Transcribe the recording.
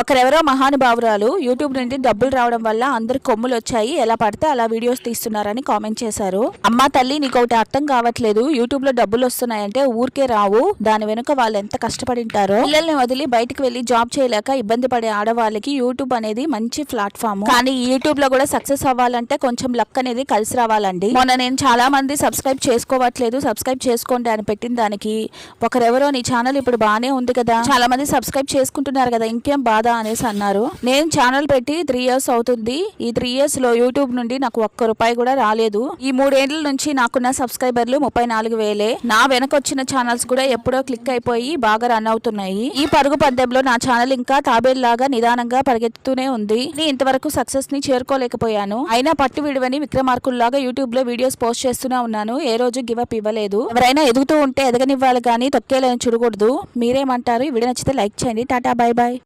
ఒకరెవరో మహానుభావురాలు YouTube నుండి డబ్బులు రావడం వల్ల అందరు కొమ్ములు వచ్చాయి. ఎలా పడితే అలా వీడియోస్ తీస్తున్నారని కామెంట్ చేశారు. అమ్మా తల్లి నీకు ఒకటి అర్థం కావట్లేదు. యూట్యూబ్లో డబ్బులు వస్తున్నాయంటే ఊరికే రావు. దాని వెనుక వాళ్ళు ఎంత కష్టపడి ఉంటారో పిల్లల్ని వదిలి బయటకు వెళ్ళి జాబ్ చేయలేక ఇబ్బంది పడే ఆడవాళ్ళకి యూట్యూబ్ అనేది మంచి ప్లాట్ఫామ్. కానీ యూట్యూబ్లో కూడా సక్సెస్ అవ్వాలంటే కొంచెం లక్ అనేది కలిసి రావాలండి. మొన్న నేను చాలా మంది సబ్స్క్రైబ్ చేసుకోవట్లేదు. సబ్స్క్రైబ్ చేసుకోండి అని పెట్టిన దానికి ఒకరెవరో నీ ఛానల్ ఇప్పుడు బాగానే ఉంది కదా. చాలా మంది సబ్స్క్రైబ్ చేసుకుంటున్నారు కదా. ఇంకేం బాధ అనేసి అన్నారు. నేను ఛానల్ పెట్టి త్రీ ఇయర్స్ అవుతుంది. ఈ త్రీ ఇయర్స్లో యూట్యూబ్ నుండి నాకు ఒక్క రూపాయి కూడా రాలేదు. ఈ మూడేళ్ళ నుంచి నాకున్న సబ్స్క్రైబర్లు ముప్పై నాలుగు వేలే. నా వెనక వచ్చిన ఛానల్స్ కూడా ఎప్పుడో క్లిక్ అయిపోయి బాగా రన్ అవుతున్నాయి. ఈ పరుగు పద్యంలో నా ఛానల్ ఇంకా తాబేల్లాగా నిదానంగా పరిగెత్తుతూనే ఉంది. నేను ఇంతవరకు సక్సెస్ని చేరుకోలేకపోయాను. అయినా పట్టు విడువని విక్రమార్కుల్లాగా యూట్యూబ్లో వీడియోస్ పోస్ట్ చేస్తూనే ఉన్నాను. ఏ రోజు గివప్ ఇవ్వలేదు. ఎవరైనా ఎదుగుతూ ఉంటే ఎదగనివ్వాలి కానీ తొక్కేలని చూడకూడదు. మీరేమంటారు? ఈ వీడియో నచ్చితే లైక్ చేయండి. Tata bye bye